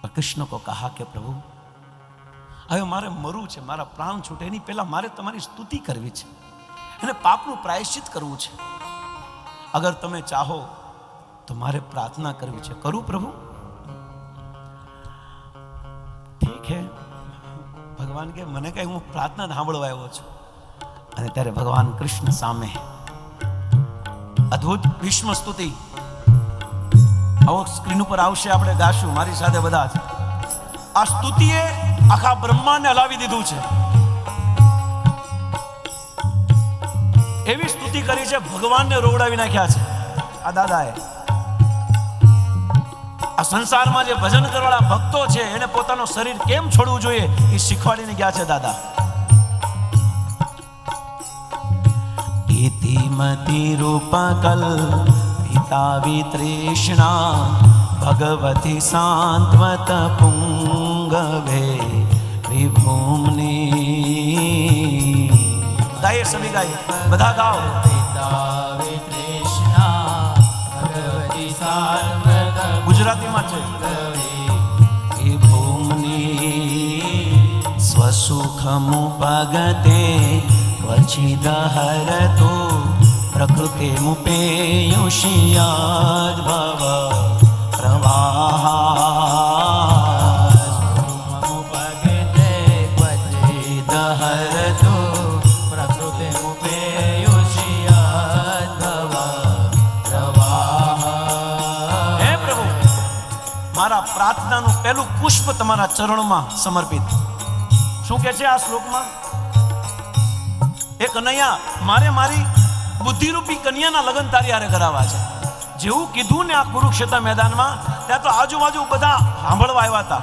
पर कृष्ण को कहा कि प्रभु હવે મારે મરવું છે મારા પ્રાણ છૂટે એની પહેલા મારે તમારી સ્તુતિ કરવી છે અને પાપનું પ્રાયશ્ચિત કરવું છે અગર તમે ચાહો તો મારે પ્રાર્થના કરવી છે કરું પ્રભુ ઠીક હે ભગવાન કે મને કઈ હું પ્રાર્થના સાંભળવા આવ્યો છું અને ત્યારે ભગવાન કૃષ્ણ સામે અદ્ભુત ભીષ્મ સ્તુતિ આવો સ્ક્રીન ઉપર આવશે, આપણે ગાશું. મારી સાથે બધા જ. આ સ્તુતિએ આખા બ્રહ્માંડને હલાવી દીધું છે. એવી સ્તુતિ કરી છે, ભગવાનને રોવડાવી નાખ્યા છે. આ દાદાએ. આ સંસારમાં જે ભજન કરવાળા ભક્તો છે, એને પોતાનું શરીર કેમ છોડવું જોઈએ, એ શીખવાડીને ગયા છે દાદા. ઇતિમતિ રૂપકલ ભગવતી સાંત્વત પુંગવે વિભૂમની ગાઈએ સમી ગાઈએ બધા ગાઓ ગુજરાતીમાં છે સ્વસુખમુપગતે દહર પ્રકૃતે મુપેયુષિયાદ્ભવ પ્રવાહ હે પ્રભુ મારા પ્રાર્થનાનું પહેલું પુષ્પ તમારા ચરણમાં સમર્પિત. શું કે છે આ શ્લોકમાં? એ કનૈયા મારે મારી બુદ્ધિરૂપી કન્યાના લગ્ન તારી હારે કરાવવા છે. જેવું કીધું ને આ કુરુક્ષેત્ર મેદાનમાં, ત્યાં તો આજુબાજુ બધા સાંભળવા આવ્યા હતા.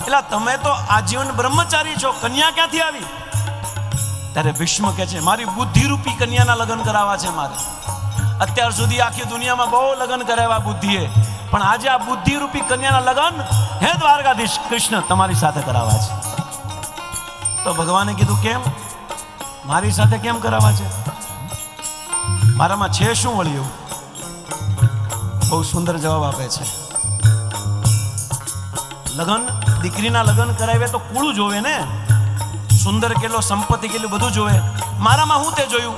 એટલે તમે તો આજીવન બ્રહ્મચારી છો, કન્યા ક્યાંથી આવી? ત્યારે ભીષ્મ કહે છે, મારી બુદ્ધિરૂપી કન્યાના લગ્ન કરાવવા છે મારે. અત્યાર સુધી આખી દુનિયામાં બહુ લગ્ન કરાવ્યા બુદ્ધિએ. પણ આજે આ બુદ્ધિરૂપી કન્યાના લગ્ન હે દ્વારકાધીશ કૃષ્ણ તમારી સાથે કરાવવા છે. તો ભગવાને કીધું, કેમ? મારી સાથે કેમ કરાવવા છે? મારામાં છે શું વળ્યું? બહુ સુંદર જવાબ આપે છે. લગ્ન, દીકરીના લગ્ન કરાવે તો કુળું જોવે ને? સુંદર કેટલો સંપત્તિ કેટલું બધું જોવે. મારામાં હું તે જોયું?